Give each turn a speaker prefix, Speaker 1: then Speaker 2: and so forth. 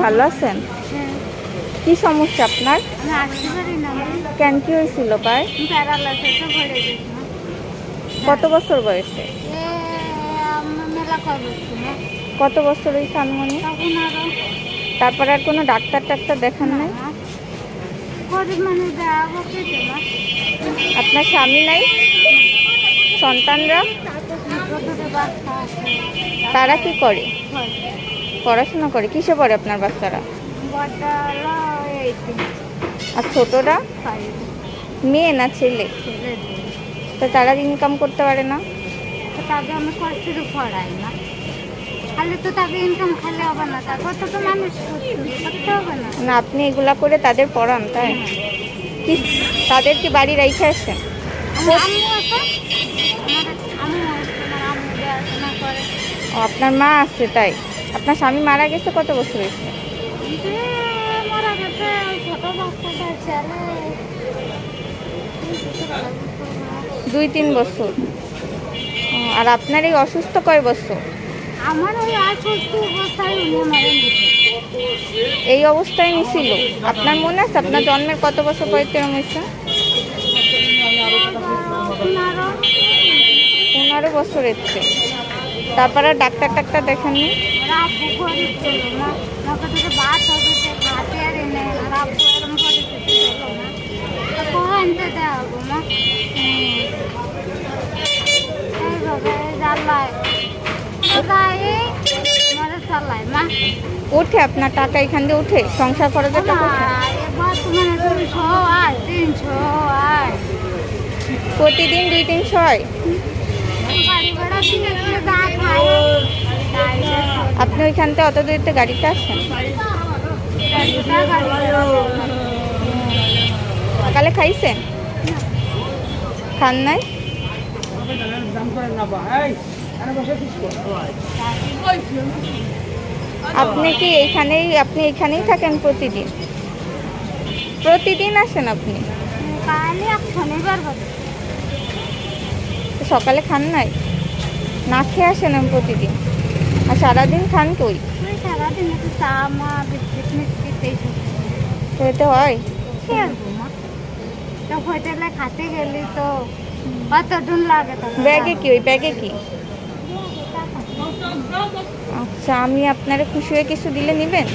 Speaker 1: ভালো আছেন? কি সমস্যা আপনার? কেন কি হয়েছিল
Speaker 2: গেছি
Speaker 1: কত বছর বয়সে? কত বছর
Speaker 2: ওই আরও
Speaker 1: তারপর আর কোনো ডাক্তার টাক্তার দেখান নাই? আপনার স্বামী নাই? সন্তানরা? তারা কি করে? পড়াশোনা করে? কিসে পড়ে আপনার বাচ্চারা? আর ছোটরা? মেয়ে না ছেলে? তো তারা ইনকাম করতে পারে না?
Speaker 2: তো তাকে আমি পড়াই না। খালি তো তাকে ইনকাম খালি হবে না। তারপর তো তো মানুষ করতে হবে, না।
Speaker 1: না আপনি এগুলা করে তাদের পড়ান তাই? কি তাদের কি বাড়ি রেখে আসেন আপনার মা আছে তাই? আপনার স্বামী মারা গেছে কত বছর হয়েছে? দুই তিন বছর। আর আপনার এই অসুস্থ কয় বছর?
Speaker 2: আমার ওই অসুস্থ অবস্থায়
Speaker 1: এই অবস্থায় মিছিল আপনার মনে আছে? আপনার জন্মের কত বছর পরে এরকম হয়েছে?
Speaker 2: পনেরো।
Speaker 1: বছর এসছে তারপর ডাক্তার টাক্তার দেখেননি?
Speaker 2: এরম করে
Speaker 1: আপনার টাকা এখান দিয়ে উঠে সংসার খরচের টাকা প্রতিদিন দুই তিনশো হয়
Speaker 2: বাড়ি ভাড়া দিয়ে দিয়ে যা খায় তাই
Speaker 1: আপনি ওইখান থেকে অত দূরতে গাড়িতে আসেন? সকালে খাইছেন? খান নাই? আপনি কি এইখানেই, আপনি এইখানেই থাকেন প্রতিদিন? প্রতিদিন আসেন আপনি? সকালে খান নাই? না খেয়ে আসেন আমি প্রতিদিন? আর সারাদিন খান কই
Speaker 2: তুই সারাদিন একটু চা মা বিস্কিট মিস্কিট এইসব
Speaker 1: তো হয়।
Speaker 2: তো হোটেলে খাতে গেলি তো লাগে
Speaker 1: ব্যাগে কি ওই ব্যাগে কি? আচ্ছা আমি আপনারা খুশি হয়ে কিছু দিলে নেবেন?